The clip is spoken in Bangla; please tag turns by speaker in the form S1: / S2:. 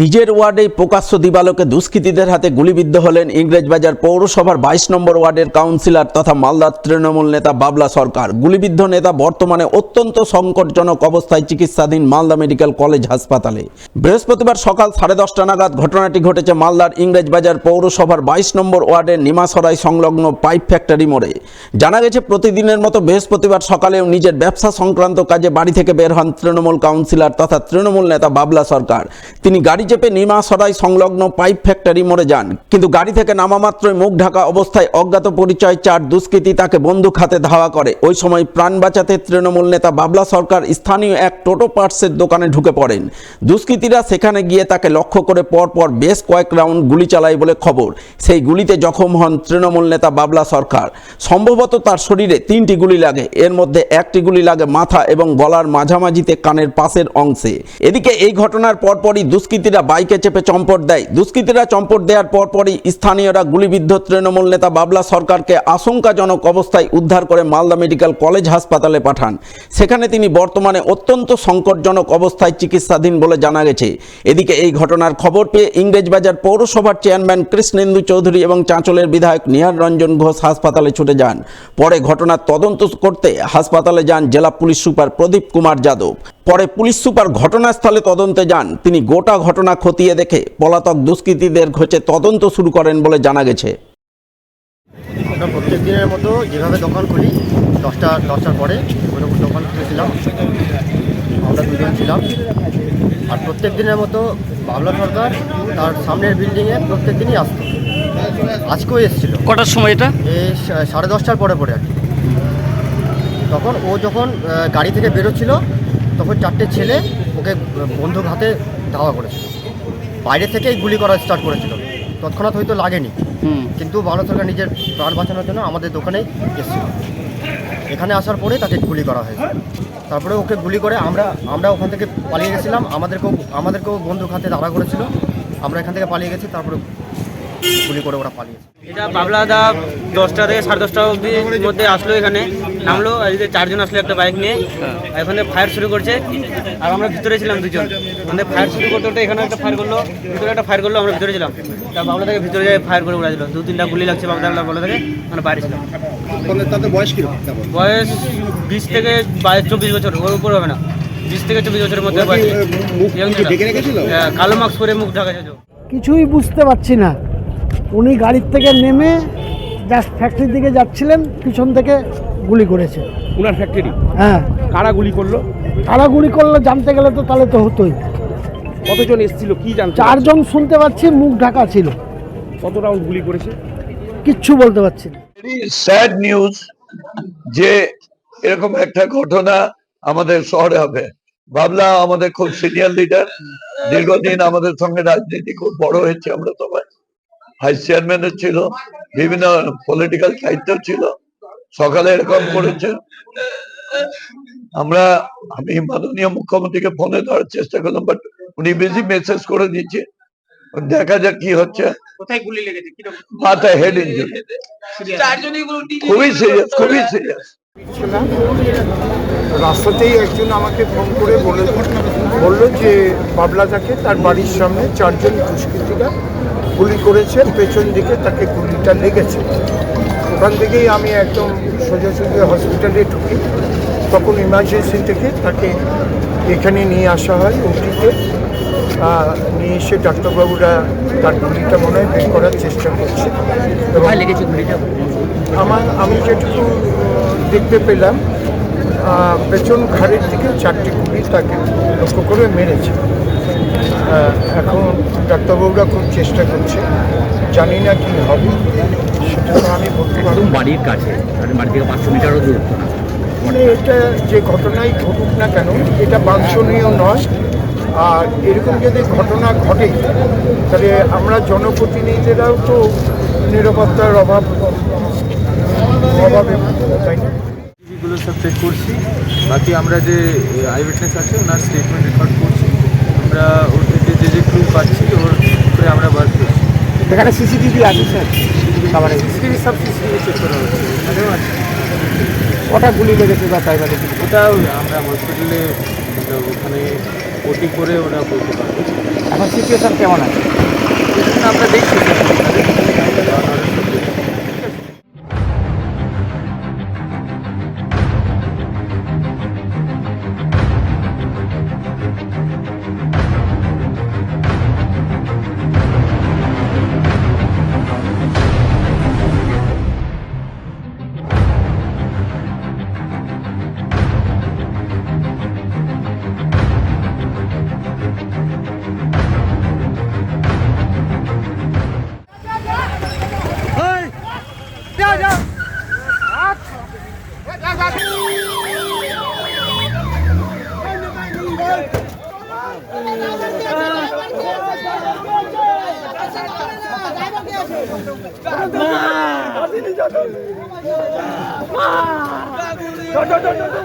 S1: নিজের ওয়ার্ডেই প্রকাশ্য দিবালোকে দুষ্কৃতীদের হাতে গুলিবিদ্ধ হলেন ইংরেজবাজার পৌরসভার বাইশ নম্বর ওয়ার্ডের কাউন্সিলর তথা মালদার তৃণমূল নেতা বাবলা সরকার। গুলিবিদ্ধ নেতা বর্তমানে অত্যন্ত সংকটজনক অবস্থায় চিকিৎসাধীন মালদা মেডিকেল কলেজ হাসপাতালে। বৃহস্পতিবার সকাল সাড়ে দশটা নাগাদ ঘটনাটি ঘটেছে মালদার ইংরেজবাজার পৌরসভার বাইশ নম্বর ওয়ার্ডের নিমাসরাই সংলগ্ন পাইপ ফ্যাক্টরি মোড়ে। জানা গেছে, প্রতিদিনের মতো বৃহস্পতিবার সকালেও নিজের ব্যবসা সংক্রান্ত কাজে বাড়ি থেকে বের হন তৃণমূল কাউন্সিলর তথা তৃণমূল নেতা বাবলা সরকার। তিনি গাড়ি চেপে নিমাসরাই সংলগ্ন পাইপ ফ্যাক্টরি মোড়ে যান। কিন্তু গাড়ি থেকে নামা মাত্রই মুখ ঢাকা অবস্থায় অজ্ঞাত পরিচয় চার দুষ্কৃতী তাকে বন্দুক হাতে ধাওয়া করে। ওই সময় প্রাণ বাঁচাতে তৃণমূল নেতা বাবলা সরকার স্থানীয় এক টোটো পার্টসের দোকানে ঢুকে পড়েন। দুষ্কৃতীরা সেখানে গিয়ে তাকে লক্ষ্য করে পরপর বেশ কয়েক রাউন্ড গুলি চালায় বলে খবর। সেই গুলিতে জখম হন তৃণমূল নেতা বাবলা সরকার। সম্ভবত তার শরীরে তিনটি গুলি লাগে। এর মধ্যে একটি গুলি লাগে মাথা এবং গলার মাঝামাঝিতে কানের পাশের অংশে। এদিকে এই ঘটনার পরপরই দুষ্কৃতীরা বাইকে চেপে চম্পট দেয়। দুষ্কৃতীরা চম্পট দেওয়ার পরপরই স্থানীয়রা গুলিবিদ্ধ তৃণমূল নেতা বাবলা সরকারকে আশঙ্কাজনক অবস্থায় উদ্ধার করে মালদা মেডিকেল কলেজ হাসপাতালে পাঠান। সেখানে তিনি বর্তমানে অত্যন্ত সংকটজনক অবস্থায় চিকিৎসাধীন বলে জানা গেছে। এদিকে এই ঘটনার খবর পেয়ে ইংরেজবাজার পৌরসভার চেয়ারম্যান কৃষ্ণেন্দু চৌধুরী এবং চাঁচলের বিধায়ক নিহার রঞ্জন ঘোষ হাসপাতালে ছুটে যান। পরে ঘটনার তদন্ত করতে হাসপাতালে যান জেলা পুলিশ সুপার প্রদীপ কুমার যাদব। পরে পুলিশ সুপার ঘটনাস্থলে তদন্তে যান। তিনি গোটা ঘটনা খতিয়ে দেখে পলাতক দুষ্কৃতীদের খোঁজে তদন্ত শুরু করেন বলে জানা গেছে।
S2: আমরা প্রত্যেক দিনের মতো যেভাবে দোকান খুলি দশটা দশটার পরে ওইরকম দোকান খুলেছিলাম আমরা দুজন ছিলাম। আর প্রত্যেক দিনের মতো বাবলা সরকার তার সামনের বিল্ডিংয়ে প্রত্যেক দিনই আসতো। আজকেও এসেছিল।
S3: কটার সময় এটা?
S2: এই সাড়ে দশটার পরে পরে আর কি। তখন ও যখন গাড়ি থেকে বেরোচ্ছিল তখন চারটে ছেলে ওকে বন্দুক হাতে ধাওয়া করেছিল। বাইরে থেকেই গুলি করা স্টার্ট করেছিল। তৎক্ষণাৎ হয়তো লাগেনি। কিন্তু ভারত সরকার নিজের প্রাণ বাঁচানোর জন্য আমাদের দোকানেই এসেছিল। এখানে আসার পরে তাকে গুলি করা হয়েছে। তারপরে ওকে গুলি করে আমরা আমরা ওখান থেকে পালিয়ে গেছিলাম। আমাদেরকেও আমাদেরকেও বন্দুক হাতে দাঁড়া করেছিল। আমরা এখান থেকে পালিয়ে গেছি তারপরে গুলি করে ওরা পালিয়েছে।
S4: এটা বাবলা দা দশটা থেকে সাড়ে দশটা অবধি মধ্যে আসলো এখানে নামলো আর যে চারজন আসলো একটা বাইক নিয়ে। এখানে ফায়ার শুরু করছে আর আমরা ভিতরে ছিলাম দুজন। আমাদের ফায়ার শুরু করতে করতে এখানে একটা ফায়ার করল ভিতরে একটা ফায়ার করল আমরা ভিতরে ছিলাম। তা বাবলা থেকে ভিতরে যায় ফায়ার করে উড়া দিল। দু তিনটা গুলি লাগছে বাবলা বাবলা থেকে মানে বাইরে ছিলাম।
S5: তাদের বয়স
S4: বয়স বিশ থেকে বাইশ চব্বিশ বছর ওর উপর হবে না। বিশ থেকে চব্বিশ বছরের মধ্যে হ্যাঁ, কালো মাস্ক পরে মুখ ঢাকা ছিল
S6: কিছুই বুঝতে পারছি না। উনি গাড়ির থেকে নেমে জাস্ট ফ্যাক্টরির দিকে যাচ্ছিলেন পিছন থেকে গুলি করেছে।
S7: উনার ফ্যাক্টরি
S6: হ্যাঁ।
S7: কারা গুলি করল?
S6: কারা গুলি করল জানতে গেলে তো তাহলে তো হতোই।
S7: কতজন এসেছিল কি জানতে
S6: চারজন শুনতে পাচ্ছি মুখ ঢাকা ছিল।
S7: কত রাউন্ড গুলি করেছে?
S6: কিচ্ছু বলতে পারছি না।
S8: স্যাড নিউজ যে এরকম একটা ঘটনা আমাদের শহরে হবে। ভাবলা আমাদের খুব সিনিয়র লিডার দীর্ঘদিন আমাদের সঙ্গে রাজনীতি খুব বড় হয়েছে আমরা সবাই। ভাইস চেয়ারম্যানের ছিল বিভিন্ন পলিটিক্যাল দায়িত্ব ছিল। সকালে এরকম করেছে। আমরা আমি মাননীয় মুখ্যমন্ত্রীকে ফোনে ধরার চেষ্টা করলাম বাট উনি বেশি মেসেজ করে দিচ্ছে দেখা যাক কি হচ্ছে। মাথায় হেড ইঞ্জুরি খুবই সিরিয়াস খুবই সিরিয়াস
S9: রাস্তাতেই একজন আমাকে ফোন করে বলে বলল যে বাবলাদাকে তার বাড়ির সামনে চারজন দুষ্কৃতীরা গুলি করেছে পেছন দিকে তাকে গুলিটা লেগেছে। ওখান থেকেই আমি একদম সোজাসুজি হসপিটালে ঢুকি। তখন ইমার্জেন্সি থেকে তাকে এখানে নিয়ে আসা হয় ওটিতে। নিয়ে এসে ডাক্তারবাবুরা তার গুলিটা মনে হয় বের করার চেষ্টা করছে।
S4: লেগেছে গুলিটা?
S9: আমার আমি যেটুকু দেখতে পেলাম পেছন ঘাড়ের দিকে চারটি গুলি তাকে লক্ষ্য করে মেরেছে। এখন ডাক্তারবাবুরা খুব চেষ্টা করছে। জানি না কি হবে। সেটা তো আমি বলতে পারব
S3: বাড়ির কাছে মানে বাড়ি থেকে পাঁচশো মিটারও দূরত্ব
S9: মানে এটা যে ঘটনাই ঘটুক না কেন এটা বাঞ্ছনীয় নয়। আর এরকম যদি ঘটনা ঘটে তাহলে আমরা জনপ্রতিনিধিরাও তো নিরাপত্তার অভাব অভাবে তাই না?
S10: গুলো সব চেক করছি। বাকি আমরা যে আই উইটনেস আছে ওনার স্টেটমেন্ট রেকর্ড করছি। আমরা ওর থেকে যে যে ক্লু পাচ্ছি ওর করে আমরা বার করছি।
S6: এখানে সিসিটিভি আছে স্যার খাবারে
S10: সিসিটিভি সব সিসিটিভি চেক করা হচ্ছে। এখানেও আছে।
S6: কটা গুলি লেগেছে বা তাই বাদে
S10: ওটাও আমরা হসপিটালে ওখানে ওটি করে ওরা বলতে পারব।
S11: এখন সিচুয়েশন কেমন আছে?
S10: আমরা দেখছি।
S12: Hot hot hot hot